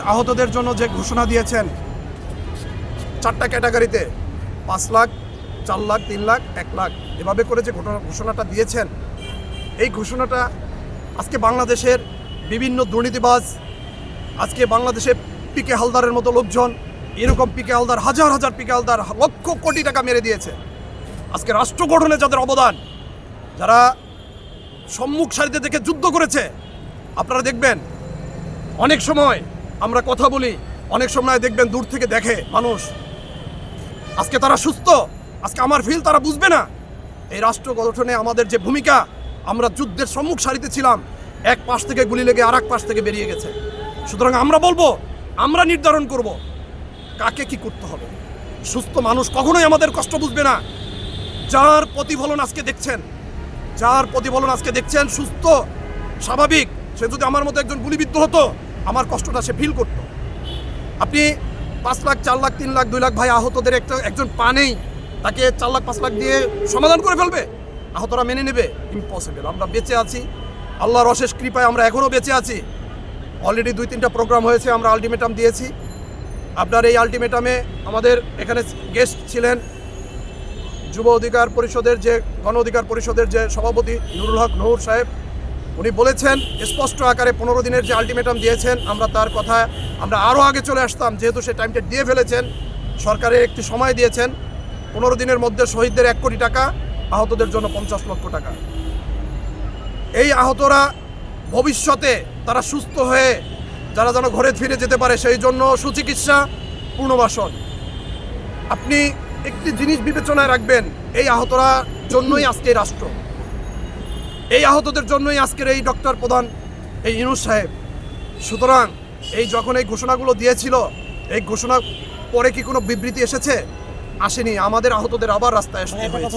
আহতদের জন্য যে ঘোষণা দিয়েছেন, চারটা ক্যাটাগরিতে পাঁচ লাখ, চার লাখ, তিন লাখ, এক লাখ এভাবে করে যে ঘটনা- ঘোষণাটা দিয়েছেন, এই ঘোষণাটা আজকে বাংলাদেশের বিভিন্ন দুর্নীতিবাজ, আজকে বাংলাদেশে পিকে হালদারের মতো লোকজন, এরকম পিকে হালদার, হাজার হাজার পিকে হালদার লক্ষ কোটি টাকা মেরে দিয়েছে। আজকে রাষ্ট্র গঠনে যাদের অবদান, যারা সম্মুখ সারিতে থেকে যুদ্ধ করেছে, আপনারা দেখবেন, অনেক সময় আমরা কথা বলি, অনেক সময় দেখবেন দূর থেকে দেখে মানুষ, আজকে তারা সুস্থ, আজকে আমার ফিল তারা বুঝবে না। এই রাষ্ট্র গঠনে আমাদের যে ভূমিকা, আমরা যুদ্ধের সম্মুখ সারিতে ছিলাম, এক পাশ থেকে গুলি লেগে আর পাশ থেকে বেরিয়ে গেছে। সুতরাং আমরা বলব, আমরা নির্ধারণ করব কাকে কি করতে হবে। সুস্থ মানুষ কখনোই আমাদের কষ্ট বুঝবে না। যার প্রতিফলন আজকে দেখছেন, যার প্রতিফলন আজকে দেখছেন সুস্থ, স্বাভাবিক, সে যদি আমার মতো একজন গুলিবিদ্ধ হতো আমার কষ্টটা সে ফিল করতো। আপনি পাঁচ লাখ, চার লাখ, তিন লাখ, দুই লাখ ভাই আহতদের একটা একজন পা নেই, তাকে চার লাখ, পাঁচ লাখ দিয়ে সমাধান করে ফেলবে? আহতরা মেনে নেবে? ইম্পসিবল আমরা বেঁচে আছি। আল্লাহর অশেষ কৃপায় আমরা এখনও বেঁচে আছি। অলরেডি দুই, তিনটা প্রোগ্রাম হয়েছে, আমরা আলটিমেটাম দিয়েছি। আপনার এই আলটিমেটামে আমাদের এখানে গেস্ট ছিলেন যুব অধিকার পরিষদের যে, গণ অধিকার পরিষদের যে সভাপতি নুরুল হক নহুর সাহেব। উনি বলেছেন, স্পষ্ট আকারে পনেরো দিনের যে আলটিমেটাম দিয়েছেন, আমরা তার কথা, আমরা আরও আগে চলে আসতাম, যেহেতু সে টাইমটা দিয়ে ফেলেছেন সরকারের একটি সময় দিয়েছেন, পনেরো দিনের মধ্যে শহীদদের এক কোটি টাকা, আহতদের জন্য পঞ্চাশ লক্ষ টাকা। এই আহতরা ভবিষ্যতে তারা সুস্থ হয়ে, যারা যেন ঘরে ফিরে যেতে পারে, সেই জন্য সুচিকিৎসা পুনর্বাসন আপনি একটি জিনিস বিবেচনায় রাখবেন, এই আহতরা জন্যই আজকে রাষ্ট্র। এই আহতদের জন্যই আজকের এই ডক্টর প্রধান এই ইনুস সাহেব। সুতরাং এই যখন এই ঘোষণাগুলো দিয়েছিল এই ঘোষণা পরে কি কোনো বিবৃতি এসেছে? আসেনি। আমাদের আহতদের আবার রাস্তায় আসতে হয়েছে।